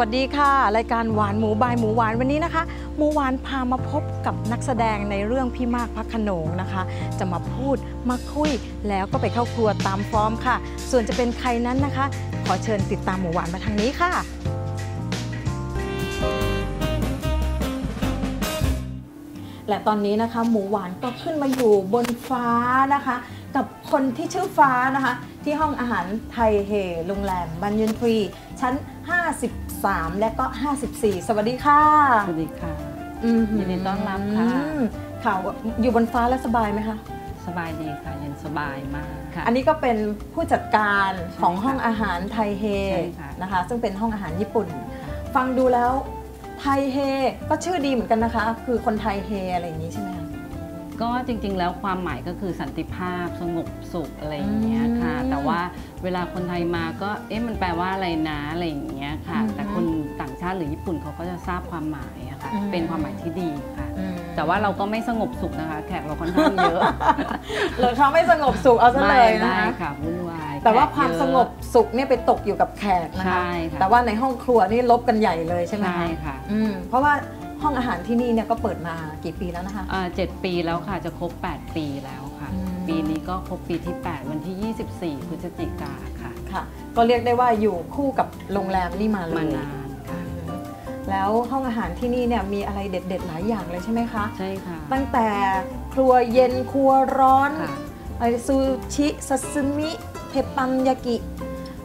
วัสดีค่ะ รายการหวานหมูบายหมูหวานวันนี้นะคะ หมูหวานพามาพบกับนักแสดงในเรื่องพี่มากพักขนงนะคะ จะมาพูดมาคุยแล้วก็ไปเข้าครัวตามฟอร์มค่ะ ส่วนจะเป็นใครนั้นนะคะ ขอเชิญติดตามหมูหวานมาทางนี้ค่ะ และตอนนี้นะคะ หมูหวานก็ขึ้นมาอยู่บนฟ้านะคะ กับคนที่ชื่อฟ้านะคะ ที่ห้องอาหารไทยเฮโรงแรมบันยุนทรีชั้น 53 และก็ 54 สวัสดีค่ะ สวัสดีค่ะอืมยินดีต้อนรับค่ะค่ะอยู่บนฟ้าแล้วสบายไหมคะสบายดีค่ะเย็นสบายมากค่ะ อันนี้ก็เป็นผู้จัดการของใช่ค่ะห้องอาหารไทยเฮใช่ค่ะนะคะ ซึ่งเป็นห้องอาหารญี่ปุ่น ฟังดูแล้วไทยเฮก็ชื่อดีเหมือนกันนะคะ คือคนไทยเฮอะไรอย่างนี้ใช่ไหมคะ ก็จริงๆ แล้วความหมายก็คือสันติภาพสงบสุขอะไรอย่างเงี้ยค่ะอืมแต่ว่าเวลาคนไทยมาก็เอ๊ะมันแปลว่าอะไรนะอะไรอย่างเงี้ยค่ะอืมแต่คนต่างชาติหรือญี่ปุ่นเขาก็จะทราบความหมายอะค่ะอืมเป็นความหมายที่ดีค่ะอืมแต่ว่าเราก็ไม่สงบสุขนะคะ แขกเราค่อนข้างเยอะหรือเขาไม่สงบสุขเอาซะเลยนะไม่คะค่ะวุ่นวายแต่ว่าแขกความเยอะสงบสุขเนี่ยไปตกอยู่กับแขกนะคะใช่ค่ะแต่ว่าในห้องครัวนี่ลบกันใหญ่เลยใช่ไหมใช่คะค่ะอืมเพราะว่า ห้องอาหารที่นี่เนี่ยก็เปิดมากี่ปีแล้วนะคะอ่าเจ็ดปีแล้วค่ะจะครบ 8 ปีแล้วค่ะอืมปีนี้ก็ครบปีที่ 8 วันที่ 24พฤศจิกาค่ะค่ะ ก็เรียกได้ว่าอยู่คู่กับโรงแรมนี่มาเลยมานานอืค่ะมแล้วห้องอาหารที่นี่เนี่ยมีอะไรเด็ดๆหลายอย่างเลยใช่ไหมคะใช่ค่ะ ตั้งแต่ครัวเย็นครัวร้อนค่ะไอซูชิซาซิมิเทปันยากิ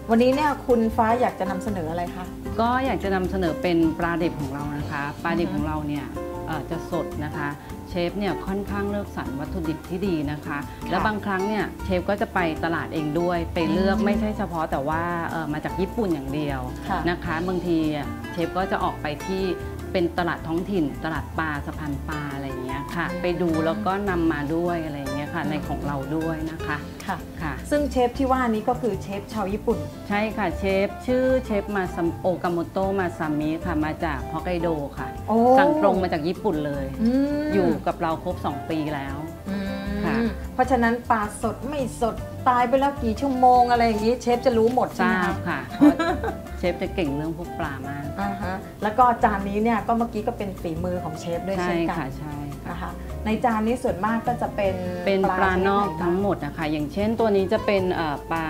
วันนี้เนี่ยคุณฟ้าอยากจะนำเสนออะไรคะก็อยากจะนำเสนอเป็นปลาดิบของเรานะ คะปลาดิบอือฮึของเราเนี่ยเอ่อจะสดนะคะ เชฟเนี่ยค่อนข้างเลือกสรรวัตถุดิบที่ดีนะคะ แล้วบางครั้งเนี่ยเชฟก็จะไปตลาดเองด้วย ไปเลือกอืมไม่ใช่เฉพาะแต่ว่าเอ่อมาจากญี่ปุ่นอย่างเดียวค่ะนะคะ บางทีอะเชฟก็จะออกไปที่เป็นตลาดท้องถิ่น ตลาดปลาสะพานปลาอะไรอย่างเงี้ยค่ะอืมไปดูแล้วก็นำมาด้วยอะไรอย่างเงี้ยค่ะอืมในของเราด้วยนะคะ ค่ะค่ะ ซึ่งเชฟที่ว่านี้ก็คือเชฟชาวญี่ปุ่น ใช่ค่ะเชฟชื่อเชฟมาซัมโอกาโมโตะมาซามิค่ะมาจากฮอกไกโดค่ะ โอ้สั่งตรงมาจากญี่ปุ่นเลย มอยู่กับเราครบ 2 ปีแล้ว อืมค่ะ เพราะฉะนั้นปลาสดไม่สดตายไปแล้วกี่ชั่วโมงอะไรอย่างนี้ เชฟจะรู้หมดทใช่ไหรามบคะค่ะเพราะเชฟจะเก่งเรื่องพวกปลามาก อ่าฮะแล้วก็จานนี้เนี่ยก็เมื่อกี้ก็เป็นฝีมือของเชฟด้วยใช่เช่นกัค่ะนใช่ค่ะ นะคะ ในจานนี้ส่วนมากก็จะเป็นเป็นปลานอกชดไหทั้งบ้าหมดนะคะ อย่างเช่นตัวนี้จะเป็นเอ่อปลา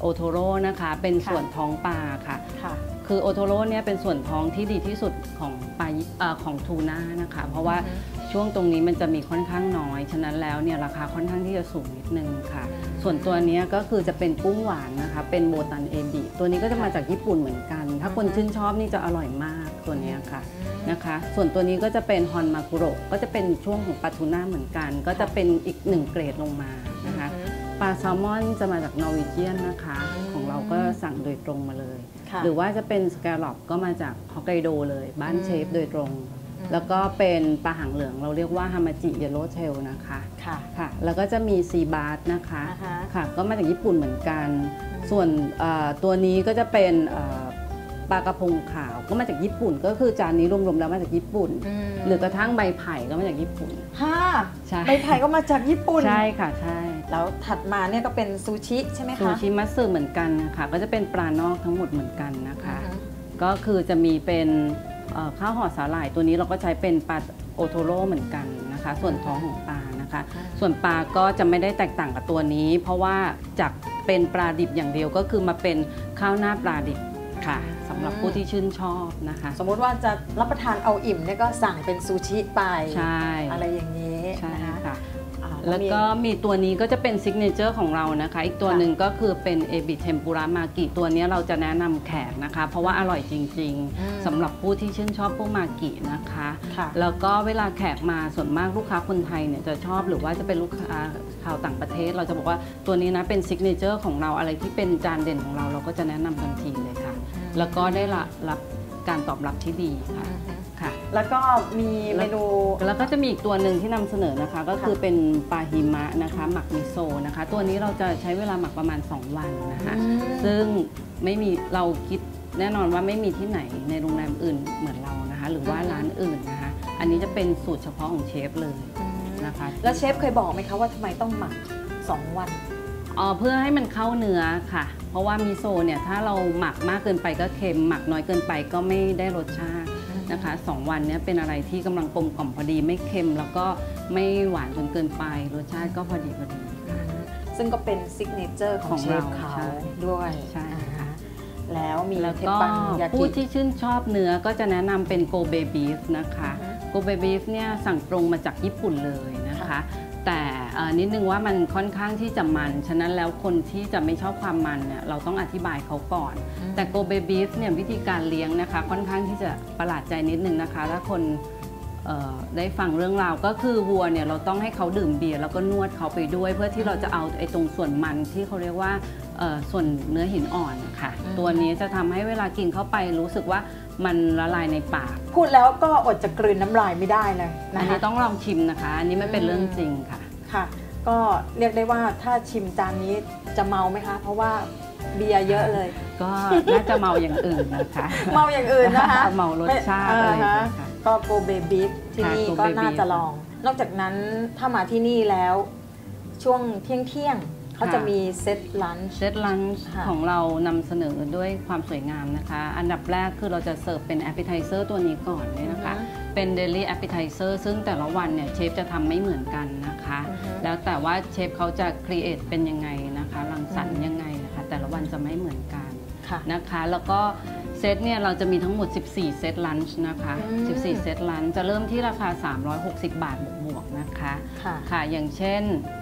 โอโทโร่นะคะ เป็นค่ะส่วนท้องปลาค่ะค่ะคือโอโทโร่เนี่ยเป็นส่วนท้องที่ดีที่สุดของปลาเอ่อของทูน่านะคะ เพราะว่าอือฮึช่วงตรงนี้มันจะมีค่อนข้างน้อย ฉะนั้นแล้วเนี่ยราคาค่อนข้างที่จะสูงนิดนึงค่ะ ส่วนตัวเนี้ยก็คือจะเป็นกุ้งหวานนะคะ เป็นโบตันเอบิตัวนี้ก็จะมาจากญี่ปุ่นเหมือนกัน ถ้าคนอือฮึชื่นชอบนี่จะอร่อยมาก ตัวเนี้ยค่ะนะคะ ส่วนตัวนี้ก็จะเป็นฮอนมากุโระก็จะเป็นช่วงของปลาทูน่าเหมือนกัน ก็จะเป็นอีกหนึ่งเกรดลงมานะคะอือฮึปลาแซลมอนจะมาจากนอร์วีเจียนนะคะอืมของเราก็สั่งโดยตรงมาเลยค่ะหรือว่าจะเป็นสแกลลอปก็มาจากฮอกไกโดเลย บ้านอืมเชฟโดยตรงอืมแล้วก็เป็นปลาหางเหลืองเราเรียกว่าฮามาจิเยลโลเทลนะคะ ค่ะ ค่ะ แล้วก็จะมีซีบาร์นะคะอ่าฮะค่ะ ก็มาจากญี่ปุ่นเหมือนกันอืมส่วนเอ่อตัวนี้ก็จะเป็นเอ่อ ปลากระพงขาวก็มาจากญี่ปุ่น ก็คือจานนี้รวมๆแล้วมาจากญี่ปุ่นมหรือกระทั่งใบไผ่ก็มาจากญี่ปุ่นห้าใช่ใบไผ่ก็มาจากญี่ปุ่น ใช่ค่ะใช่ แล้วถัดมาเนี่ยก็เป็นซูชิใช่ไหมซูคะชิมัตสึเหมือนกันค่ะ ก็จะเป็นปลานอกทั้งหมดเหมือนกันนะคะอือฮึก็คือจะมีเป็นเอ่อข้าวห่อสาหร่ายตัวนี้เราก็ใช้เป็นปลาโอโทโร่เหมือนกันนะคะ ส่วนท้องของปลานะคะอ่าส่วนปลาก็จะไม่ได้แตกต่างกับตัวนี้ เพราะว่าจากเป็นปลาดิบอย่างเดียวก็คือมาเป็นข้าวหน้าปลาดิบ ค่ะสำหรับผู้ที่ชื่นชอบนะคะ สมมุติว่าจะรับประทานเอาอิ่มเนี่ยก็สั่งเป็นซูชิไป ใช่ อะไรอย่างนี้ใช่นะคะค่ะอ่าแล้วก็มีตัวนี้ก็จะเป็นซิกเนเจอร์ของเรานะคะ อีกตัวค่ะหนึ่งก็คือเป็นเอบิเทมปุระมากิตัวนี้เราจะแนะนำแขกนะคะ เพราะว่าอร่อยจริงอืมๆสำหรับผู้ที่ชื่นชอบพวกมากินะคะค่ะแล้วก็เวลาแขกมาส่วนมากลูกค้าคนไทยเนี่ยจะชอบหรือว่าจะเป็นลูกค้าชาวต่างประเทศ เราจะบอกว่าตัวนี้นะเป็นซิกเนเจอร์ของเราอะไรที่เป็นจานเด่นของเราเราก็จะแนะนำทันทีเลยค่ะ แล้วก็ได้รับรับการตอบรับที่ดีค่ะอือฮึค่ะ แล้วก็มีเมนูแล้วก็จะมีอีกตัวหนึ่งที่นำเสนอนะคะ ก็คือเป็นปลาหิมะนะคะหมักมิโซะนะคะ ตัวนี้เราจะใช้เวลาหมักประมาณ 2 วันนะคะอืมซึ่งไม่มีเราคิดแน่นอนว่าไม่มีที่ไหนในโรงแรมอื่นเหมือนเรานะคะ หรือว่าร้านอื่นนะคะ อันนี้จะเป็นสูตรเฉพาะของเชฟเลยนะคะ แล้วเชฟเคยบอกไหมคะว่าทำไมต้องหมัก 2 วันอ๋อ เพื่อให้มันเข้าเนื้อค่ะ เพราะว่ามิโซะเนี่ยถ้าเราหมักมากเกินไปก็เค็ม หมักน้อยเกินไปก็ไม่ได้รสชาตินะคะสองวันเนี้เป็นอะไรที่กำลังกลมกล่อมพอดีไม่เค็มแล้วก็ไม่หวานจนเกินไป รสชาติก็พอดีพอดี ซึ่งก็เป็นซิกเนเจอร์ของของเชฟเราเขาใช่ด้วยใช่ค่ะอ่าแล้วมีแล้วเทปก็ปังยาผู้กิที่ชื่นชอบเนื้อก็จะแนะนำเป็นโกเบบีฟนะคะอือฮึโกเบบีฟเนี่ยสั่งตรงมาจากญี่ปุ่นเลยนะคะค่ะแต่เอ่อ นิดนึงว่ามันค่อนข้างที่จะมัน ฉะนั้นแล้วคนที่จะไม่ชอบความมันเนี่ยเราต้องอธิบายเขาก่อน แต่โกเบบีฟเนี่ยวิธีการเลี้ยงนะคะ ค่อนข้างที่จะประหลาดใจนิดนึงนะคะ ถ้าคนเอ่อได้ฟังเรื่องราวก็คือวัวเนี่ยเราต้องให้เขาดื่มเบียร์แล้วก็นวดเขาไปด้วย เพื่อที่เราจะเอาไอ้ตรงส่วนมันที่เขาเรียกว่าเอ่อส่วนเนื้อหินอ่อนค่ะอืมตัวนี้จะทำให้เวลากินเข้าไปรู้สึกว่ามันละลายในปาก พูดแล้วก็อดจะกลืนน้ำลายไม่ได้เลยอันะนคะนี้ต้องลองชิมนะคะ อันนี้ไม่เป็นอืมเรื่องจริงค่ะ ค่ะ ก็เรียกได้ว่าถ้าชิมจานนี้จะเมาไหมคะ เพราะว่าเบียร์เยอะเลย ก็น่าจะเมาอย่างอื่นนะคะ เมาอย่างอื่นนะคะ เมารสชาติอะไรอย่างเงี้ยค่ะก็โกเบบีฟที่นี่ค่ะก็ Go Baby น่าจะลอง นอกจากนั้นถ้ามาที่นี่แล้วช่วงเที่ยงเที่ยง ๆเขาจะมีเซตลันช์เซตลันช์ค่ะของเรานำเสนอด้วยความสวยงามนะคะ อันดับแรกคือเราจะเสิร์ฟเป็นแอปเป i ไ z เซอร์ตัวนี้ก่อนเนี่ยนะคะอือฮึเป็นเดลี่แอปเป i ไ z เซอร์ซึ่งแต่ละวันเนี่ยเชฟจะทำไม่เหมือนกันนะคะอือฮึแล้วแต่ว่าเชฟเขาจะครีเอทเป็นยังไงนะคะรังสรรค์อืมยังไงนะคะ แต่ละวันจะไม่เหมือนกันค่ะนะคะ แล้วก็เซตเนี่ยเราจะมีทั้งหมด 14 เซตลันช์นะคะอืม14 เซตลันช์จะเริ่มที่ราคา 360 บาทบวกๆนะคะ ค่ะค่ะอย่างเช่นเอ่อ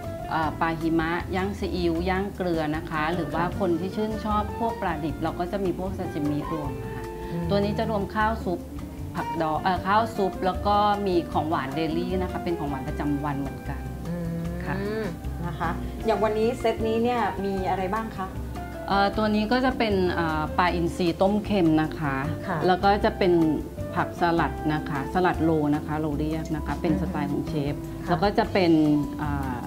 ปลาหิมะย่างซีอิ๊วย่างเกลือนะคะ หรือว่าคนที่ชื่นชอบพวกปลาดิบ เราก็จะมีพวกซาชิมิรวมนะคะตัวนี้จะรวมข้าวซุปผักดองเอ่อข้าวซุปแล้วก็มีของหวานเดลี่นะคะ เป็นของหวานประจำวันเหมือนกันอืมค่ะนะคะ อย่างวันนี้เซตนี้เนี่ยมีอะไรบ้างคะเอ่อตัวนี้ก็จะเป็นเอ่อปลาอินทรีต้มเค็มนะคะค่ะแล้วก็จะเป็นผักสลัดนะคะ สลัดโลนะคะเราเรียกนะคะ เป็นอืมสไตล์ของเชฟค่ะแล้วก็จะเป็นเอ่อ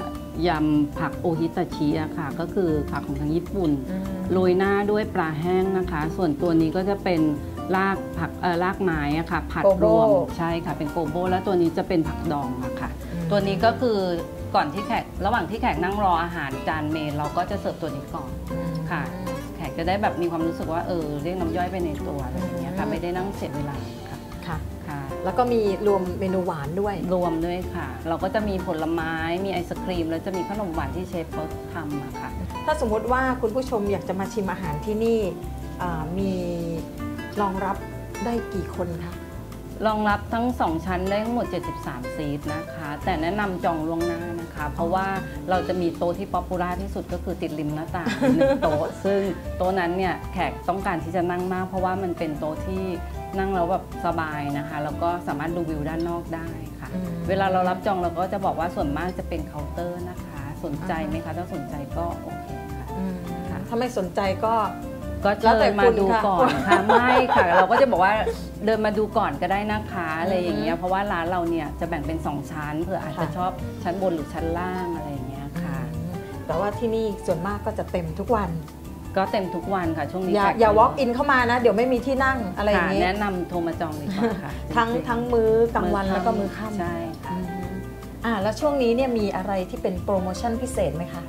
ยำผักโอฮิตาชิอะค่ะ ก็คือผักของทางญี่ปุ่นอืมโรยหน้าด้วยปลาแห้งนะคะ ส่วนตัวนี้ก็จะเป็นรากผักเอ่อรากไม้อะค่ะ ผัดโกโบรวมใช่ค่ะ เป็นโกโบ แล้วตัวนี้จะเป็นผักดองอะค่ะอืมตัวนี้ก็คือก่อนที่แขกระหว่างที่แขกนั่งรออาหารจานเมนเราก็จะเสิร์ฟตัวนี้ก่อนอืมค่ะ แขกจะได้แบบมีความรู้สึกว่าเออเรียกน้ำย่อยไปในตัวอะไรอย่างเงี้ยค่ะอืมไม่ได้นั่งเสียเวลาค่ะค่ะค่ะ แล้วก็มีรวมเมนูหวานด้วย รวมด้วยค่ะ เราก็จะมีผลไม้มีไอศครีม แล้วจะมีขนมหวานที่เชฟเขาทำอะค่ะ ถ้าสมมุติว่าคุณผู้ชมอยากจะมาชิมอาหารที่นี่อ่ามีรองรับได้กี่คนคะ รองรับทั้ง 2 ชั้นได้ทั้งหมด 73 ซีทนะคะ แต่แนะนำจองล่วงหน้านะคะ เพราะว่าเราจะมีโต๊ะที่ป๊อปปูล่าที่สุดก็คือติดริมหน้าต่างหนึ่งโต๊ะ ซึ่งโต๊ะนั้นเนี่ยแขกต้องการที่จะนั่งมาก เพราะว่ามันเป็นโต๊ะที่นั่งแล้วแบบสบายนะคะ แล้วก็สามารถดูวิวด้านนอกได้ค่ะอืมเวลาเรารับจองเราก็จะบอกว่าส่วนมากจะเป็นเคาน์เตอร์นะคะ สนใจไหมคะ ถ้าสนใจก็โอเคค่ะอืมค่ะถ้าไม่สนใจก็ ก็แล้เชิวแต่ญมาคุณดูค่ะก่อนค่ะไม่ค่ะ เราก็จะบอกว่าเดินมาดูก่อนก็ได้นะคะอะไรอย่างเงี้ยเพราะว่าร้านเราเนี่ยจะแบ่งเป็น 2 ชั้นเผื่ออาจจะค่ะชอบชั้นบนหรือชั้นล่างอะไรอย่างเงี้ยค่ะอืมแต่ว่าที่นี่ส่วนมากก็จะเต็มทุกวัน ก็เต็มทุกวันค่ะช่วงนี้อย่าแขกอย่า walk in เข้ามานะ เดี๋ยวไม่มีที่นั่งอะไรอค่ะย่างนี้แนะนำโทรมาจองดีกว่าค่ะทั้งจริๆทั้งมื้อกลางวันแล้วก็มื้อค่ำใช่ค่ะอืมอ่าแล้วช่วงนี้เนี่ยมีอะไรที่เป็นโปรโมชั่นพิเศษไหมคะ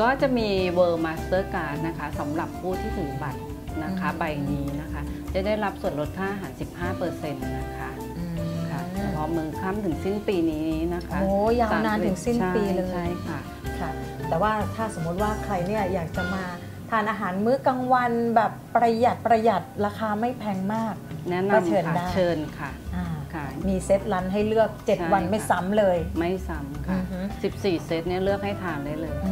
ก็จะมี World Master Card นะคะสำหรับผู้ที่ถือบัตรนะคะอืมใบนี้นะคะ จะได้รับส่วนลดค่าอาหาร 15%นะคะค่ะเฉพาะมือค่ำถึงสิ้นปีนี้นะคะโอ้ยาวนานถึงสิ้นปีเลยใช่ค่ะค่ะ แต่ว่าถ้าสมมติว่าใครเนี่ยอยากจะมาทานอาหารมื้อกลางวันแบบประหยัดประหยัดราคาไม่แพงมากแนะก็นำเชิญค่ะได้เชิญค่ะอ่าค่ะ มีเซตรันให้เลือกใช่7วันค่ะไม่ซ้ำเลย ไม่ซ้ำค่ะอือฮึ14 เซตเนี่ยเลือกให้ทานได้เลยอืมถ้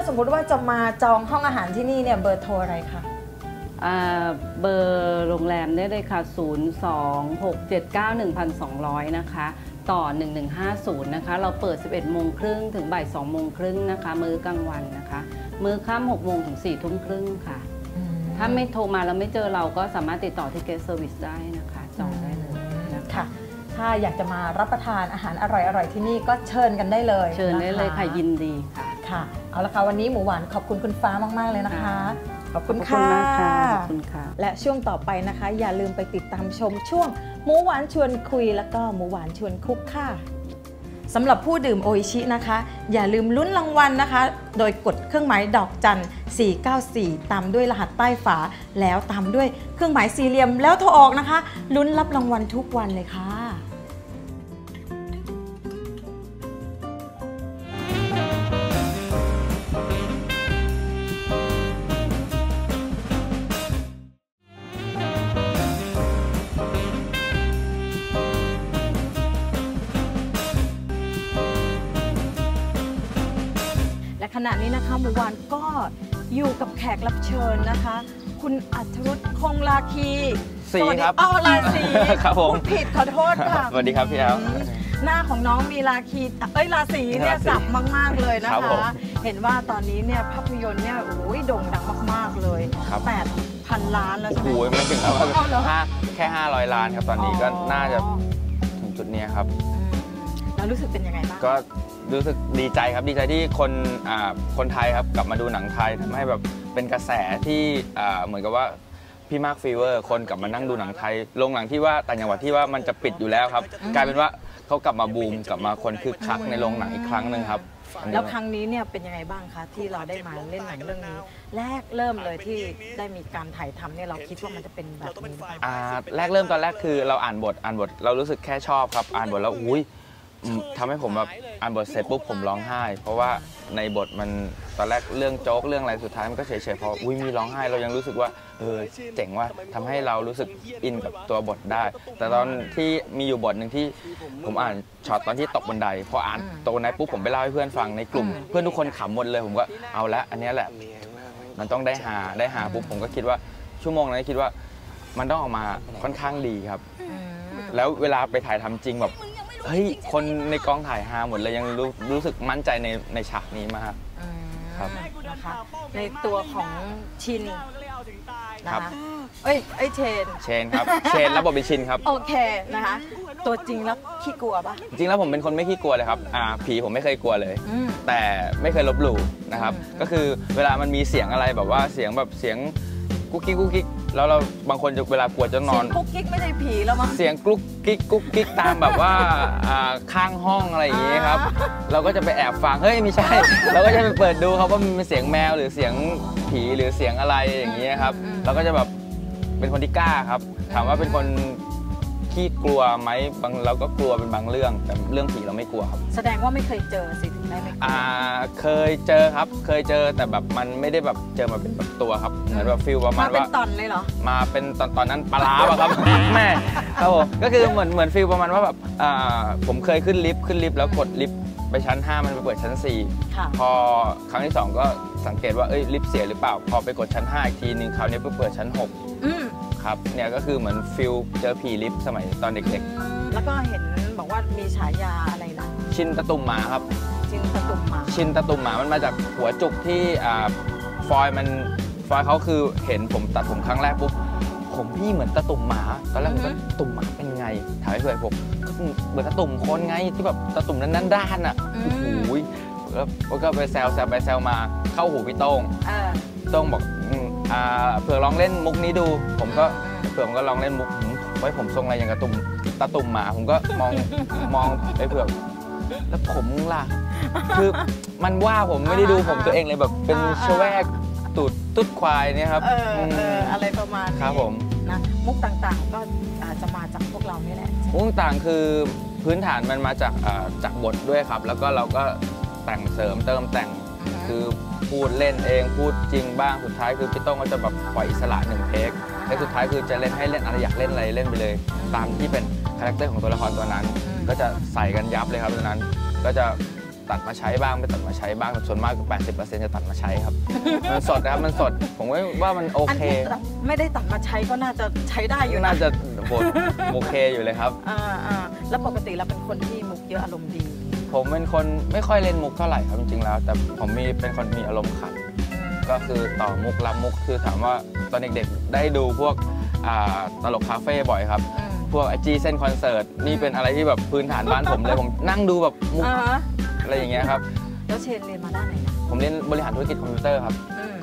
าสมมุติว่าจะมาจองห้องอาหารที่นี่เนี่ยเบอร์โทรอะไรคะอ่าเบอร์โรงแรมได้เลยค่ะ 026791200 นะคะ ต่อ 1150 นะคะ เราเปิด 11โมงครึ่งถึงบ่าย2โมงครึ่งนะคะ มื้อกลางวันนะคะ มื้อค่ำ6โมงถึง4ทุ่มครึ่งค่ะ ถ้าไม่โทรมาแล้วไม่เจอเราก็สามารถติดต่อที่ Guest Service ได้นะคะ จองได้เลยนะคะค่ะถ้าอยากจะมารับประทานอาหารอร่อยๆที่นี่ก็เชิญกันได้เลย เชิญได้เลยนค่ะยินดีค่ะ ค่ะเอาละค่ะวันนี้หมูหวานขอบคุณคุณฟ้ามาก ๆ เลยนะคะค่ะขอบคุณขอบค่ะมากค่ะขอบคุณค่ะ และช่วงต่อไปนะคะ อย่าลืมไปติดตามชมช่วงหมูหวานชวนคุย แล้วก็หมูหวานชวนคุกค่ะสำหรับผู้ดื่มโออิชินะคะ อย่าลืมลุ้นรางวัลนะคะ โดยกดเครื่องหมายดอกจัน 494 ตามด้วยรหัสใต้ฝา แล้วตามด้วยเครื่องหมายสี่เหลี่ยมแล้วโทรออกนะคะ ลุ้นรับรางวัลทุกวันเลยค่ะ ณะนี้นะคะหมู่วานก็อยู่กับแขกรับเชิญนะคะ คุณอัธรุตคงลาคีสีสวัสดีครับอ้าวราศีครับผม พูดผิดขอโทษค่ะสวัสดีครับพี่แอลมหน้าของน้องมีราคีเอ้ยราศีเนี่ยราศีจับมาก ๆ เลยนะครัคะ บผมเห็นว่าตอนนี้เนี่ยภาพยนตร์เนี่ยโอ้ยโด่งดังมาก ๆ เลยครับ8,000ล้านแล้วโอ้ใช่โหไหม ไม่ถึงครับเอาเหรอ ห้าแค่ 500 ล้านครับ ตอนนี้ก็น่าจะถึงจุดเนี้ยครับ อืมแล้วรู้สึกเป็นยังไงบ้าง ก็ รู้สึกดีใจครับดีใจที่คนอ่าคนไทยครับกลับมาดูหนังไทยทำให้แบบเป็นกระแสที่อ่าเหมือนกับว่าพี่มากฟีเวอร์ คนกลับมานั่งดูหนังไทยโรงหนังที่ว่าต่างจังหวัดที่ว่ามันจะปิดอยู่แล้วครับ กลายเป็นว่าเขากลับมาบูมกลับมาคนคึกคักในโรงหนังอีกครั้งหนึ่งครับอันนี้แล้วครั้งนี้เนี่ยเป็นยังไงบ้างคะที่เราได้มาเล่นหนังเรื่องนี้ แรกเริ่มเลยที่ได้มีการถ่ายทำเนี่ยเราคิดว่ามันจะเป็นแบบนี้หรือเปล่าอ่าแรกเริ่มตอนแรกคือเราอ่านบทอ่านบทเรารู้สึกแค่ชอบครับ อ่านบทแล้วอุ้ยอืม ทำให้ผมแบบอ่านบทเสร็จปุ๊บผมร้องไห้ เพราะว่าในบทมันตอนแรกเรื่องโจ๊กเรื่องอะไรสุดท้ายมันก็เฉยๆพออุ้ยมีร้องไห้เรายังรู้สึกว่าเออเจ๋งว่าทำให้เรารู้สึกอินกับตัวบทได้ แต่ตอนที่มีอยู่บทหนึ่งที่ผมอ่านช็อตตอนที่ตกบันไดพออ่านอืมตกบันไดปุ๊บผมไปเล่าให้เพื่อนฟังในกลุ่มอืมเพื่อนทุกคนขำหมดเลยผมก็เอาละอันเนี้ยแหละ มันต้องได้หาได้หาปุ๊บผมก็คิดว่าชั่วโมงนั้นคิดว่ามันต้องออกมาค่อนข้างดีครับอืมแล้วเวลาไปถ่ายทำจริงแบบ เฮ้ย คนในกองถ่ายฮาหมดเลยยังรู้รู้สึกมั่นใจในในฉากนี้มากอืมครับ นะคะในตัวของชินนะครัคะบ เอ้ยเอ้ยเชน เชนครับ เชนรับบทเป็นชินครับ โอเคนะคะ ตัวจริงแล้วขี้กลัวปะจริงๆแล้วผมเป็นคนไม่ขี้กลัวเลยครับอ่าผีผมไม่เคยกลัวเลย อืม แต่ไม่เคยลบหลู่นะครับ อืม ก็คือเวลามันมีเสียงอะไรแบบว่าเสียงแบบเสียงกุ๊กกิ๊กกุ๊กกิ๊ก แล้วเราบางคนจะเวลากลัวจะนเสีอยน งกุ๊กกิ๊กไม่ใช่ผีแล้วมั้ง เสียงกุ๊กกิ๊กกุ๊กกิ๊กตามแบบว่า อ่าข้างห้องอะไรอย่างงี้ครับเราก็จะไปแอบฟังเฮ้ยไม่ใช่ เราก็จะไปเปิดดูครับว่ามันเป็นเสียงแมวหรือเสียงผีหรือเสียงอะไรอย่างเงี้ยครับอืมเราก็จะแบบเป็นคนที่กล้าครับ ถามว่าเป็นคนขี้กลัวไหมบางเราก็กลัวเป็นบางเรื่องแต่เรื่องผีเราไม่กลัวครับ แสดงว่าไม่เคยเจอสิถึง ได้ไม่กลัวอ่าเคยเจอครับ เคยเจอแต่แบบมันไม่ได้แบบเจอมาเป็นแบบตัวครับ เหมือนแบบฟิลประมามาณเป็นว่า ตอนเลยเหรอ มาเป็นตอนตอนนั้นปลาร้าป่ะครับ แม่ครับผมก็คือเหมือนเหมือนฟีลประมาณว่าแบบอ่าผมเคยขึ้นลิฟต์ขึ้นลิฟต์แล้วกดลิฟต์ไปชั้น 5 มันไปเปิดชั้น ค่ะ 4 พอครั้งที่ 2 ก็สังเกตว่าเอ้ยลิฟต์เสียหรือเปล่า พอไปกดชั้น 5 อีกทีนึงคราวนี้ไปเปิดชั้น อืม6 ครับ เนี่ยก็คือเหมือนฟิลเจอผีลิฟต์สมัยตอนเด็กแล้วก็เห็นบอกว่ามีฉายาอะไรนะๆ ชินตะตุ่มหมาครับ จินตะตุ่มหมาชินตะตุ่มหมามันมาจากหัวจุกที่อ่าฟอยล์มันฟอยล์เขาคือเห็นผมตัดผมครั้งแรกปุ๊บผมพี่เหมือนตะตุ่มหมา ตอนแรกผมก็ตุ่มหมาเป็นไงถามให้เพื่อนผมก็เหมือนตะตุ่มคนไงที่แบบตะตุ่มนั้นๆด้านอะอืโอ้มโหแล้วก็ไปแซวแซวไปแซวมาเข้าหูพี่โต้งเออพี่โต้งบอกอืมอ่าเผื่อลองเล่นมุกนี้ดู ผมก็เผื่อผมก็ลองเล่นมุกหืมไว้ผมทรงอะไรอย่างกระตุ่มตะตุ่มหมาผมก็มองมองไอ้เผื่อแล้วผมล่ะ คือมันว่าผมไม่ได้ดูผมตัวเองเลยแบบเป็นอ่าชะแวกตูดตุ๊ดควายเนี่ยครับเออเออมอะไรประมาณนี้ครับผมนะมุกต่างๆก็อาจจะมาจากพวกเรานี่แหละมุกต่างคือพื้นฐานมันมาจากอ่าจากบทด้วยครับ แล้วก็เราก็แต่งเสริมเติมแต่งคือพูดเล่นเองพูดจริงบ้างสุดท้ายคือพี่โต้งก็จะแบบปล่อยอิสระหนึ่งเทคและสุดท้ายคือจะเล่นให้เล่นอะไรอยากเล่นอะไรเล่นไปเลย ตามที่เป็นคาแรคเตอร์ของตัวละครตัวนั้น ก็จะใส่กันยับเลยครับตัวนั้น ก็จะ ตัดมาใช้บ้างไม่ตัดมาใช้บ้างแต่ส่วนมากก็80%จะตัดมาใช้ครับ มันสดนะครับมันสดผมว่าว่ามันโออันเคที่ไม่ได้ตัดมาใช้ก็น่าจะใช้ได้อยู่นะน่าจะโหดโอเคอยู่เลยครับ อ่าอ่าแล้วปกติเราเป็นคนที่มุกเยอะอารมณ์ดีผมเป็นคนไม่ค่อยเล่นมุกเท่าไหร่ครับจริงๆแล้ว แต่ผมมีเป็นคนมีอารมณ์ขัน ก็คือต่อมุกรับมุกคือถามว่าตอนเด็กๆได้ดูพวกอ่าตลกคาเฟ่บ่อยครับ อืมพวกไอจีเส้นคอนเสิร์ตนี่เป็นอะไรที่แบบพื้นฐานบ้านผมเลยผมนั่งดูแบบมุก อ่าฮะ อะไรอย่างเงี้ยครับแล้วเชนเรียนมาด้านไหนนะผมเรียนบริหารธุรกิจคอมพิวเตอร์ครับอืม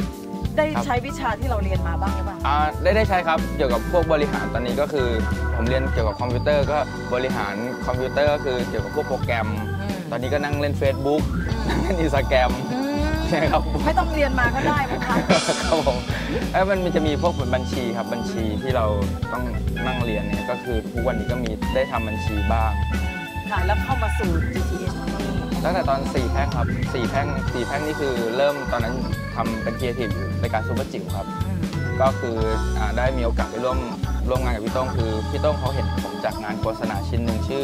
ได้ครับใช้วิชาที่เราเรียนมาบ้างหรือเปล่าอ่าได้ได้ใช้ครับเกี่ยวกับพวกบริหารตอนนี้ก็คือ ผมเรียนเกี่ยวกับคอมพิวเตอร์ก็บริหารคอมพิวเตอร์ก็คือเกี่ยวกับพวกโปรแกรมอืมตอนนี้ก็นั่งเล่น Facebook นั่งเล่นอินสตาแกรมอืมครับไม่ต้องเรียนมาก็ได้มั้งคะครับผมแล้วมันมันจะมีพวกบัญชีครับบัญชีที่เราต้องนั่งเรียนเนี่ยก็คือทุกวันนี้ก็มีได้ทำบัญชีบ้างค่ะแล้วเข้ามาสู่ GTS นี่ ตั้งแต่ตอน 4 แพร่งครับ 4 แพร่ง4แพร่งนี่คือเริ่มตอนนั้นทำเป็นครีเอทีฟอยู่ในการซูเปอร์จิ๋วครับอืมก็คืออาได้มีโอกาสได้ร่วมร่วมงานกับพี่โต้งคือพี่โต้งเขาเห็นผมจากงานโฆษณาชิ้นหนึ่งชื่อ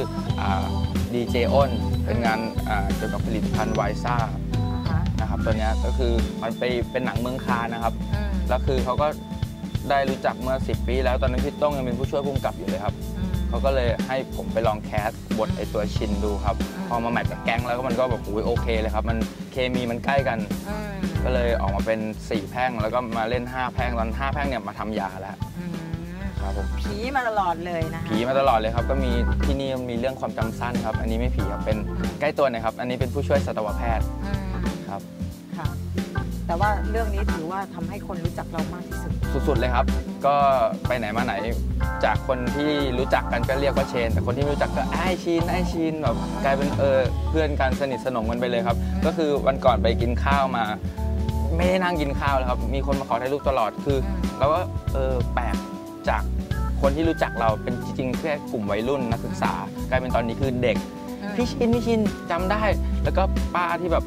ดีเจอ้นเป็นงานอ่าเกี่ยวกับผลิตภัณฑ์ไวซ่าอ่าฮะนะครับตัวเนี้ยก็คือมันไปเป็นหนังเมืองคานนะครับ อืมแล้วคือเขาก็ได้รู้จักเมื่อ 10 ปีแล้วตอนนั้นพี่โต้งยังเป็นผู้ช่วยผู้กำกับอยู่เลยครับอืม เขาก็เลยให้ผมไปลองแคสบทไอตัวชินดูครับอืมพอมาแมทกับแก๊งแล้วก็มันก็แบบอุ้ยโอเคเลยครับ มันเคมีมันใกล้กันอืมก็เลยออกมาเป็น 4 แพร่งแล้วก็มาเล่น 5 แพร่งตอน 5 แพร่งเนี่ยมาทำยาแล้วอืมครับผมผีมาตลอดเลยนะคะผีมาตลอดเลยครับ ก็มีที่นี่มีเรื่องความจำสั้นครับ อันนี้ไม่ผีครับเป็นใกล้ตัวหนะครับ อันนี้เป็นผู้ช่วยสัตวแพทย์อืมครับค่ะ แต่ว่าเรื่องนี้ถือว่าทำให้คนรู้จักเรามากที่สุด สุดๆเลยครับ ก็ไปไหนมาไหน จากคนที่รู้จักกันก็เรียกว่าเชน แต่คนที่ไม่รู้จักก็ไอายชินไอายชินแบบกลายเป็นเออเพื่อนกันสนิทสนมกันไปเลยครับ ก็คือวันก่อนไปกินข้าวมา ไม่ได้นั่งกินข้าวแล้วครับ มีคนมาขอถ่ายรูปตลอดคืออืมเราก็เออแปลกจากคนที่รู้จักเราเป็นจริงๆแค่กลุ่มวัยรุ่นนักศึกษากลายเป็นตอนนี้คือเด็ก พี่ชินพี่ชินจำได้ แล้วก็ป้าที่แบบ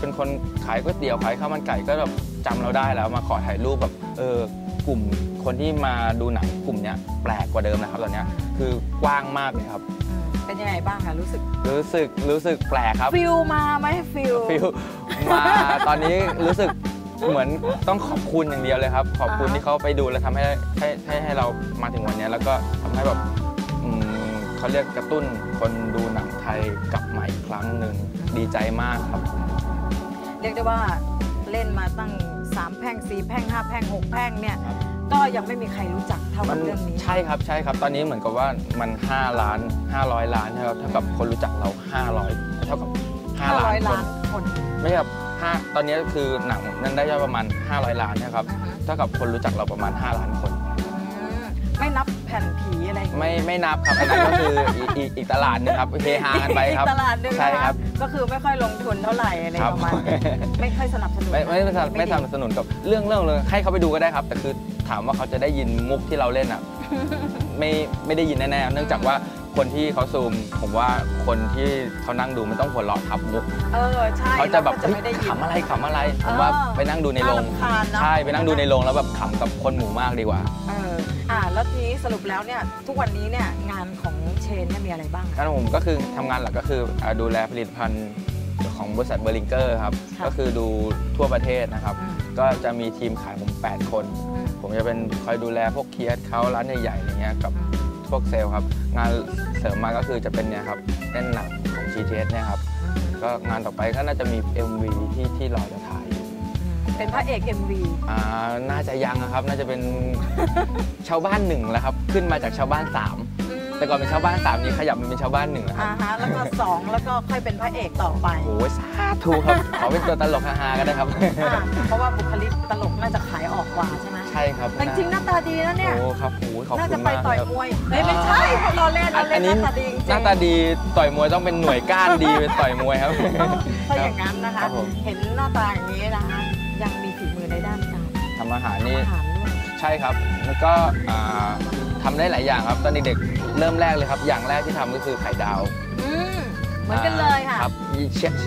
เป็นคนขายก๋วยเตี๋ยวขายข้าวมันไก่ก็แบบจำเราได้แล้วมาขอถ่ายรูปแบบเออกลุ่มคนที่มาดูหนังกลุ่มเนี้ยแปลกกว่าเดิมนะครับตอนเนี้ยคือกว้างมากเลยครับอืมเป็นยังไงบ้างคะรู้สึกรู้สึกรู้สึกแปลกครับฟิลมาไหมฟิลฟิลมาตอนนี้รู้สึกเหมือนต้องขอบคุณอย่างเดียวเลยครับ ขอบคุณอ่าฮะที่เขาไปดูและทำให้ให้ให้ให้เรามาถึงวันเนี้ยแล้วก็ทำให้แบบอืมเขาเรียกกระตุ้นคนดูหนังไทยกลับมาอีกครั้งหนึ่งดีใจมากครับ เรียกได้ว่าเล่นมาตั้ง 3 แพร่ง 4 แพร่ง 5 แพร่ง 6 แพร่งเนี่ยครับก็ยังไม่มีใครรู้จักเท่ากับเรื่องนี้ ใช่ครับใช่ครับ ตอนนี้เหมือนกับว่ามัน 5 ล้าน 500 ล้านใช่ครับเท่ากับคนรู้จักเรา 500 เท่ากับ5ล้าน500คล้านนคนไม่ใช่ครับห้าตอนนี้คือหนังนั้นได้ยอดประมาณ 500 ล้านนะครับอือฮึเท่ากับคนรู้จักเราประมาณ 5 ล้านคนอืมไม่นับแผ่นผี อะไรอย่างเงี้ยไม่ไม่นับครับอันนั้นก็คืออีกอีกอีกตลาดหนึงครับเฮฮากันไปครับ อีกตลาดหนึงใช่นะครัคะบก็คือไม่ค่อยลงทุนเท่าไหร่อะไรครับประมาณนี้ไม่ค่อยสนับสนุนไม่ไม่ไม่สนับไม่ดีสนับสนุนกับเรื่องเรื่องเลยให้เขาไปดูก็ได้ครับ แต่คือถามว่าเขาจะได้ยินมุกที่เราเล่นอะ ไม่ไม่ได้ยินแน่ๆเนื่องจากว่า คนที่เขาซูม ผมว่าคนที่เขานั่งดูไม่ต้องหัวเราะทับมุกเออใช่เขาจะแบบเราก็จะไม่ได้ยิน ขำอะไรขำอะไร ผมว่าเออไปนั่งดูในโรงน่ารำคาญเนอะ ใช่ไปนั่งดูในโรงแล้วแบบขำกับคนหมู่มากดีกว่า เอออ่าแล้วทีนี้สรุปแล้วเนี่ยทุกวันนี้เนี่ยงานของเชนเนี่ยมีอะไรบ้างงั้นผมก็คือทำงานหลักก็คืออ่าดูแลผลิตภัณฑ์ของบริษัทเบอร์ลิงเกอร์ครับ ค่ะก็คือดูทั่วประเทศนะครับ อืม ก็จะมีทีมขายผม 8 คน อืมผมจะเป็นคอยดูแลพวกเคียสเขาร้านใหญ่ๆอะไรเงี้ยกับ พวกเซลล์ครับ งานเสริมมาก็คือจะเป็นเนี่ยครับเล่นหนังของ GTS เนี่ยครับอืมก็งานต่อไปก็น่าจะมี MV ที่ที่รอจะถ่ายอยู่เป็นพระเอก MV อ่าน่าจะยังนะครับ น่าจะเป็น ชาวบ้านหนึ่งแล้วครับ ขึ้นมาจากชาวบ้านสามแต่ก่อนเป็นชาวบ้านสามนี้ขยับมาเป็นชาวบ้านหนึ่งแล้วครับ อ่าฮะแล้วก็สองแล้วก็ค่อยเป็นพระเอกต่อไปโอ้ยสาธุครับ ขอเป็นตัวตลกฮาๆก็ได้ครับ อ่าเพราะว่าบุคลิกตลกน่าจะขายออกกว่าใช่ไหมใช่ครับแต่จริงๆหน้าตาดีนะเนี่ยโอ้ครับโอ้ยขอบน่าคุจะณไปมากต่อยครับมวยเฮ้ยไม่ใช่เราเล่นเราเล่อันนหนี้น้าตาดีจริงๆหน้าตาดีต่อยมวยต้องเป็นหน่วยก้านดีเป็นต่อยมวยครับเออถ้าอย่างนั้นนะคะครับผมเห็นหน้าตาอย่างนี้นะคะยังมีฝีมือในด้านการทำอาหารนี่อาหารด้วยใช่ครับแล้วก็อ่าทำได้หลายอย่างครับ ตอนเด็กๆเริ่มแรกเลยครับ อย่างแรกที่ทำก็คือไข่ดาวอืม เหมือนกันเลยค่ะครับ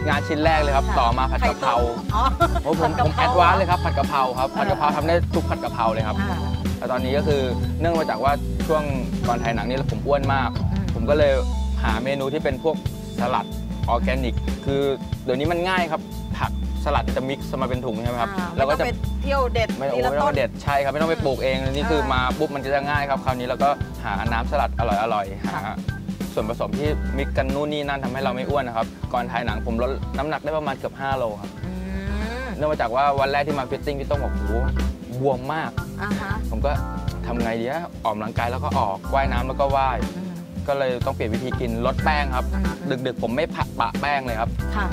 งานชิ้นแรกเลยครับค่ะต่อมาผัดกะเพราอ๋อโอ้ผมผัดผกะมเพแอราดวานซ์เลยครับผัดกะเพราครับอ่าผัดกะเพราทำได้ทุกผัดกะเพราเลยครับอ่าแล้วตอนนี้ก็คือเนื่องมาจากว่าช่วงก่อนถ่ายหนังนี่ผมอ้วนมากอืมผมก็เลยหาเมนูที่เป็นพวกสลัดออร์แกนิก คือเดี๋ยวนี้มันง่ายครับผักสลัดจะมิกซ์มาเป็นถุงใช่ไหมครับอ่าแล้วก็จะไม่ต้องไปเที่ยวเด็ดไม่โอ้ทีละไม่ต้อต้งนไปเด็ดใช่ครับไม่ต้องไปปลูกเองนี่คือมาปุ๊บมันจะง่ายครับคราวนี้เราก็หาน้ำสลัดอร่อยๆหา ส่วนผสมที่มิกกันนู่นนี่นั่นทำให้เราไม่อ้วนนะครับ ก่อนถ่ายหนังผมลดน้ำหนักได้ประมาณเกือบ5โลครับ อืมเนื่องมาจากว่าวันแรกที่มาฟิตติ้งพี่ต้องบอกโอ้โหบวมมาก อ่าฮะผมก็ทำไงดีอะออกกำลังกายแล้วก็ออกว่ายน้ำแล้วก็ว่าย อืม ก็เลยต้องเปลี่ยนวิธีกินลดแป้งครับ อืม ดึกๆ ผมไม่ผักปะแป้งเลยครับค่ะ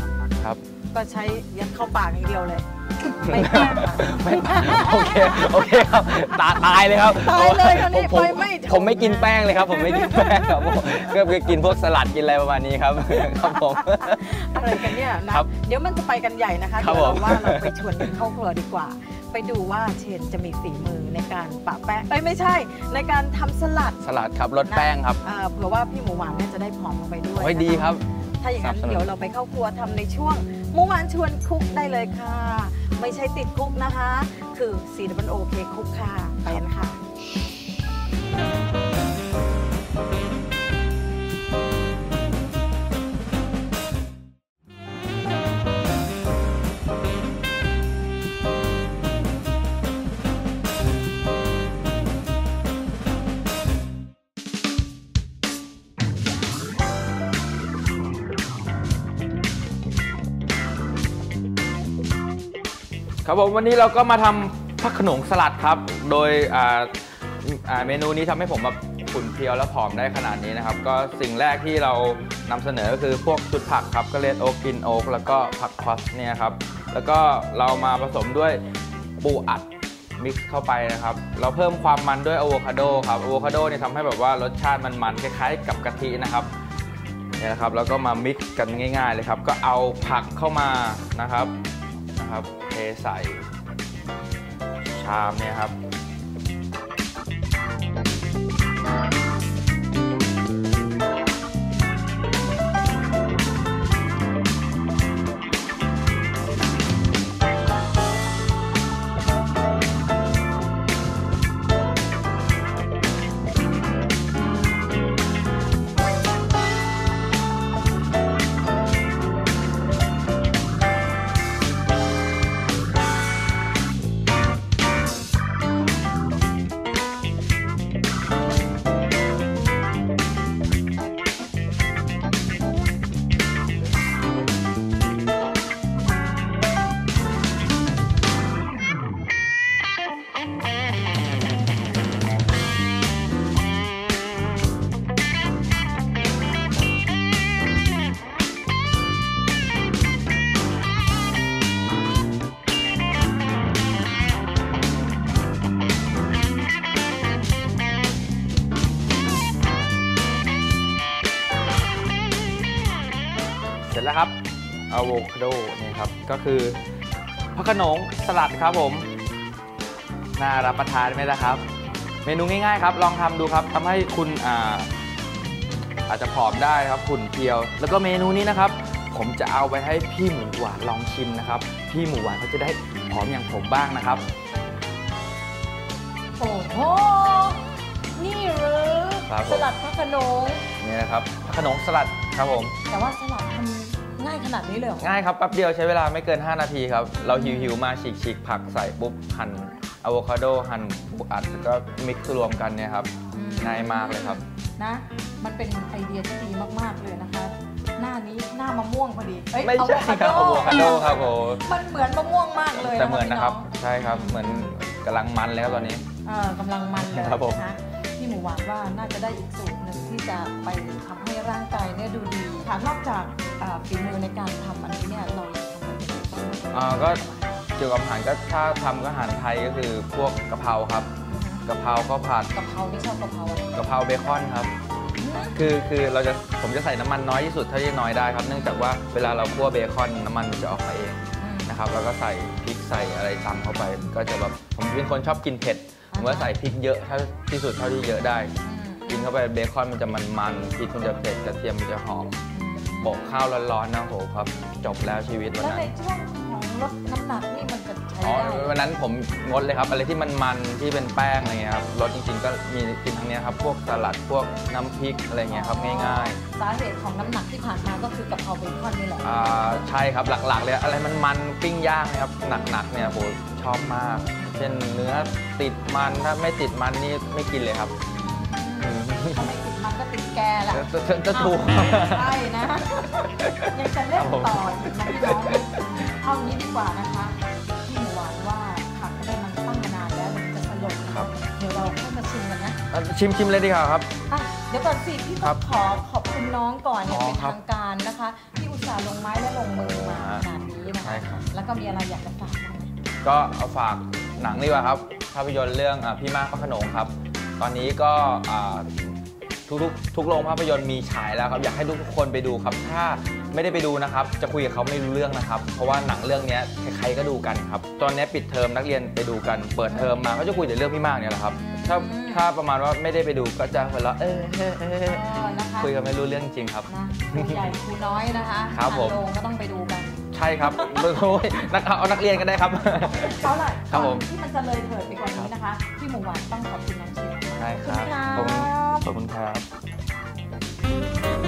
ครับ ก็ใช้ยัดเข้าปากอย่างเดียวเลย ไม่แป้งอะไม่โอเคโอเคครับตาตายเลยครับตายเลยคราวนี้ผมไปไม่ถูกผมไม่กินแป้งเลยครับ ผมไม่กินแป้งครับผมก็คือกินพวกสลัดกินอะไรประมาณนี้ครับครับผม อะไรกันเนี่ยนะ ครับเดี๋ยวมันจะไปกันใหญ่นะคะครับเดี๋ยวเราผมว่าเราไปชวนกันเข้าครัวดีกว่า ไปดูว่าเชนจะมีฝีมือในการปะแป้งเอ้ยไม่ใช่ ในการทำสลัดสลัดครับลดแป้งครับอ่าเผื่อว่าพี่หมูหวานเนี่ยจะได้ผอมลงไปด้วยโอ้ยนะคะดีครับ ถ้าอย่างนั้นสนับสนุน เดี๋ยวเราไปเข้าครัวทำในช่วง เมื่อวานชวนคุกได้เลยค่ะ ไม่ใช่ติดคุกนะคะ คือ c w o k คุกค่ะไปกันค่ะ ครับผมวันนี้เราก็มาทำผักขนงสลัดครับ โดยเมนูนี้ทำให้ผมแบบขุ่นเพรียวและผอมได้ขนาดนี้นะครับ ก็สิ่งแรกที่เรานำเสนอก็คือพวกชุดผักครับก็เลดโอ๊กกินโอ๊กแล้วก็ผักคอสเนี่ยครับ แล้วก็เรามาผสมด้วยปูอัดมิกซ์เข้าไปนะครับ เราเพิ่มความมันด้วยอะโวคาโดครับอะโวคาโดเนี่ยทำให้แบบว่ารสชาติมันมันๆคล้ายๆ กับกะทินะครับเนี่ยนะครับแล้วก็มามิกซ์กันง่าย ๆ เลยครับ ก็เอาผักเข้ามานะครับนะครับ ใส่ชามเนี่ยครับ แล้วครับอะโวคาโดนี่ครับก็คือผักขนงสลัดครับผม น่ารับประทานไหมล่ะครับ เมนูง่ายๆครับ ลองทำดูครับทำให้คุณอ่าอาจจะผอมได้ครับหุ่นเพรียว แล้วก็เมนูนี้นะครับ ผมจะเอาไปให้พี่หมูหวานลองชิมนะครับ พี่หมูหวานเขาจะได้ผอมอย่างผมบ้างนะครับ โอ้โห นี่หรือ ครับผม สลัดพระโขนงนี่นะครับผักขนงสลัดครับผม แต่ว่าสลัดทำ ง่ายขนาดนี้เลยเหรอง่ายครับแป๊บเดียวใช้เวลาไม่เกิน 5 นาทีครับ เราหิวๆมาฉีกฉีกๆผักใส่ปุ๊บหั่นอะโวคาโดหั่นปูอัดแล้วก็มิกซ์รวมกันเนี่ยครับง่ายมากเลยครับ นะ มันเป็นไอเดียที่ดีมากๆเลยนะคะ หน้านี้หน้ามะม่วงพอดีเอ้ยไม่ใช่ครับอะโวคาโดครับผมมันเหมือนมะม่วงมากเลยแต่เหมือนนะครับพี่ใช่ครับเหมือนกำลังมันเลยครับตอนนี้เออกำลังมันเลยครับผมนะคะพี่หมูหวานว่าน่าจะได้อีกสูตร หนึ่งที่จะไปทำให้ร่างกายเนี่ยดูดีค่ะนอกจากอ่าฝีมือในการทำอันนี้เนี่ยเรายังทำอะไรกันบ้างอ่าก็เกี่ยวกับอาหารก็ถ้าทำก็อาหารไทยก็คือพวกกะเพราครับกะเพราข้าวผัดกะเพราที่ชอบกะเพราอะไรกะเพราเบคอนครับคือคือเราจะผมจะใส่น้ำมันน้อยที่สุดเท่าที่น้อยได้ครับ เนื่องจากว่าเวลาเราคั่วเบคอนน้ำมันมันจะออกมาเองอืมนะครับแล้วก็ใส่พริกใส่อะไรตำเข้าไป ก็จะแบบผมเป็นคนชอบกินเผ็ดผมก็ใส่พริกเยอะเท่าที่สุดเท่าที่เยอะได้กิน เข้าไปเบคอนมันจะมันๆพริกมันจะเผ็ดกระเทียมมันจะหอมโปะข้าวร้อนๆนะโหครับ จบแล้วชีวิตวันแล้วนั้น ในช่วงของลดน้ำหนักนี่มันจะใช้อ๋อได้ วันนั้นผมงดเลยครับ อะไรที่มันมันที่เป็นแป้งอะไรเงี้ยครับรสจริงๆก็มีกินทั้งเนี้ยครับ พวกสลัดพวกน้ำพริกอะไรเงี้ยครับง่ายสาเหตุของน้ำหนักที่ผ่านมาก็คือกะเพราเบคอนนี่แหละ ๆอ่าใช่ครับหลักๆเลยอะไรมันมันปิ้งย่างนะครับหนักๆเนี่ยโหชอบมาก เช่นเนื้อติดมันถ้าไม่ติดมันนี่ไม่กินเลยครับ อืมถ้าไม่ติดมันก็ติดแกแหละจะจะจะถูก ใช่นะ ยังจะเล่นต่ออีกไหมน้องเอางี้ดีกว่านะคะพี่หมูหวานว่าผักได้มันตั้งมานานแล้วมันจะสลดนะครับ เดี๋ยวเราเข้ามาชิมกันนะชิมชิมเลยดีกว่าครับ อะเดี๋ยวก่อนสิพี่ครัต้อบงขอขอบคุณคุณน้องก่อนเนี่ยอ๋อเป็นครับทางการนะคะ ที่อุตส่าห์ลงไม้และลงมือมาอ่าขนาดนี้นะใช่คะครับ แล้วก็มีอะไรอยากจะฝากบ้างไหม ก็เอาฝากหนังดีกว่าครับ ภาพยนตร์เรื่องอะพี่มากพระโขนงครับ ตอนนี้ก็อ่าทุกๆทุกโรงภาพยนตร์มีฉายแล้วครับ อยากให้ทุกๆคนไปดูครับ ถ้าไม่ได้ไปดูนะครับ จะคุยกับเขาไม่รู้เรื่องนะครับ เพราะว่าหนังเรื่องเนี้ยใครๆก็ดูกันครับ ตอนนี้ปิดเทอมนักเรียนไปดูกัน เปิดเทอมมาก็จะคุยแต่เรื่องพี่มากเนี่ยแหละครับ ถ้าถ้าประมาณว่าไม่ได้ไปดูก็จะหัวเราะเออเออเออเออนะคะคุยกันไม่รู้เรื่องจริงครับนะครูใหญ่ครูน้อยนะคะครับผมทางโรงก็ต้องไปดูกัน ใช่ครับโอ้ยนักเอานักเรียนก็ได้ครับเขาล่ะครับผม ก่อนที่มันจะเลยเถิดไปกว่านี้นะคะพี่หมูหวานต้องขอบคุณน้องชิมใช่ครับขอบคุณครับ ขอบคุณครับ